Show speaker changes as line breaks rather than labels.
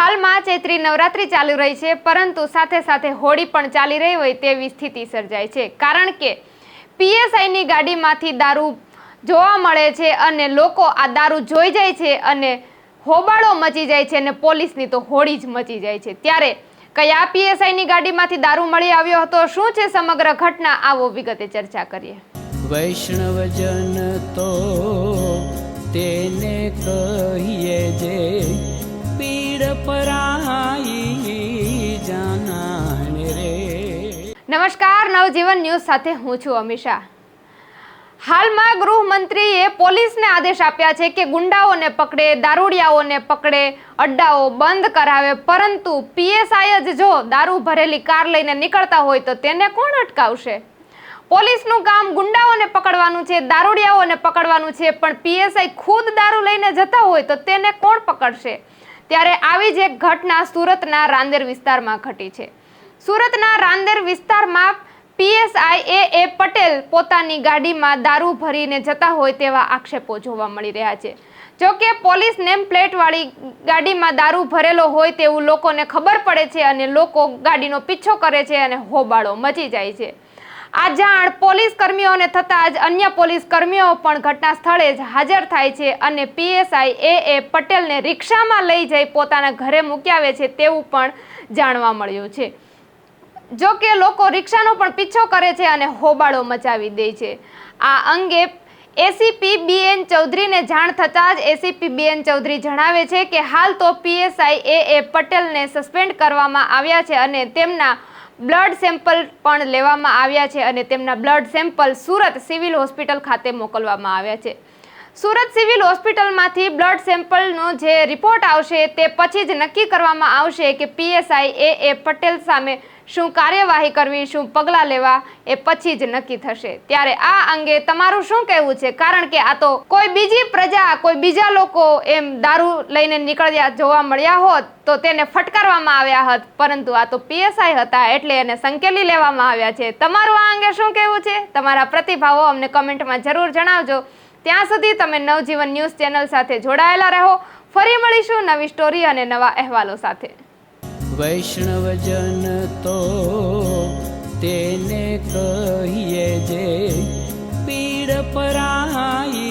હાલમાં ચૈત્રી નવરાત્રી ચાલુ રહી છે, પરંતુ સાથે સાથે હોળી પણ ચાલી રહી હોય તેવી સ્થિતિ સર્જાય છે. કારણ કે પીએસઆઈની ગાડીમાંથી દારૂ જોવા મળે છે અને લોકો આ દારૂ જોઈ જાય છે અને હોબાળો મચી જાય છે અને પોલીસની તો હોળી જ મચી જાય છે. ત્યારે કયા પીએસઆઈની ગાડીમાંથી દારૂ મળી આવ્યો હતો, શું છે સમગ્ર ઘટના, આવો વિગતે ચર્ચા કરીએ.
વૈષ્ણવજન તો તેને કહીએ
નમસ્કાર, નવજીવન ન્યૂઝ સાથે હું છું અમિશા હાલમાં ગૃહમંત્રીએ પોલીસને આદેશ આપ્યા છે કે ગુંડાઓને પકડે, દારૂડિયાઓને પકડે, અડ્ડાઓ બંધ કરાવે, પરંતુ પીએસઆઈ જ જો દારૂ ભરેલી કાર લઈને નીકળતા હોય તો તેને કોણ અટકાવશે? પોલીસનું કામ ગુંડાઓને પકડવાનું છે, દારૂડિયાઓને પકડવાનું છે, પણ પીએસઆઈ ખુદ દારૂ લઈને જતા હોય તો તેને કોણ પકડશે? ત્યારે આવી જ એક ઘટના સુરતના રાંદેર વિસ્તારમાં ઘટી છે. સુરતના રાંદેર વિસ્તારમાં પીએસઆઈ એ એ પટેલ પોતાની ગાડીમાં દારૂ ભરીને જતા હોય તેવા આક્ષેપો જોવા મળી રહ્યા છે. જો કે પોલીસ નેમ પ્લેટવાળી ગાડીમાં દારૂ ભરેલો હોય તેવું લોકોને ખબર પડે છે અને લોકો ગાડીનો પીછો કરે છે અને હોબાળો મચી જાય છે. આ જાણ પોલીસ કર્મીઓને થતાં જ અન્ય પોલીસ કર્મીઓ પણ ઘટના સ્થળે જ હાજર થાય છે અને પીએસઆઈ એ એ પટેલને રિક્ષામાં લઈ જઈ પોતાના ઘરે મૂકી આવે છે તેવું પણ જાણવા મળ્યું છે. જો કે લોકો રિક્ષાનો પણ પીછો કરે છે અને હોબાળો મચાવી દે છે. આ અંગે એસીપી બીએન ચૌધરીને જાણ થતાં જ એસીપી બીએન ચૌધરી જણાવે છે કે હાલ તો પીએસઆઈ એ એ પટેલને સસ્પેન્ડ કરવામાં આવ્યા છે અને તેમના બ્લડ સેમ્પલ પણ લેવામાં આવ્યા છે અને તેમના blood sample Surat civil hospital ખાતે મોકલવામાં આવ્યા છે. સુરત સિવિલ હોસ્પિટલમાંથી બ્લડ સેમ્પલનો જે રિપોર્ટ આવશે તે પછી જ નક્કી કરવામાં આવશે કે પીએસઆઈ એ એ પટેલ સામે શું કાર્યવાહી કરવી, શું પગલાં લેવા એ પછી જ નક્કી થશે. ત્યારે આ અંગે તમારું શું કહેવું છે? કારણ કે આ તો કોઈ બીજી પ્રજા, કોઈ બીજા લોકો એમ દારૂ લઈને નીકળ્યા જોવા મળ્યા હોત તો તેને ફટકારવામાં આવ્યા હોત. પરંતુ આ તો પીએસઆઈ હતા એટલે એને સંકેલી લેવામાં આવ્યા છે. તમારું આ અંગે શું કહેવું છે? તમારા પ્રતિભાવો અમને કમેન્ટમાં જરૂર જણાવજો. ત્યાં સુધી તમે નવજીવન ન્યૂઝ ચેનલ સાથે જોડાયેલા રહો. ફરી મળીશું નવી સ્ટોરી અને નવા અહેવાલો સાથે.
વૈષ્ણવજન તો તેને કહીએ જે પીડ પરાઈ જાના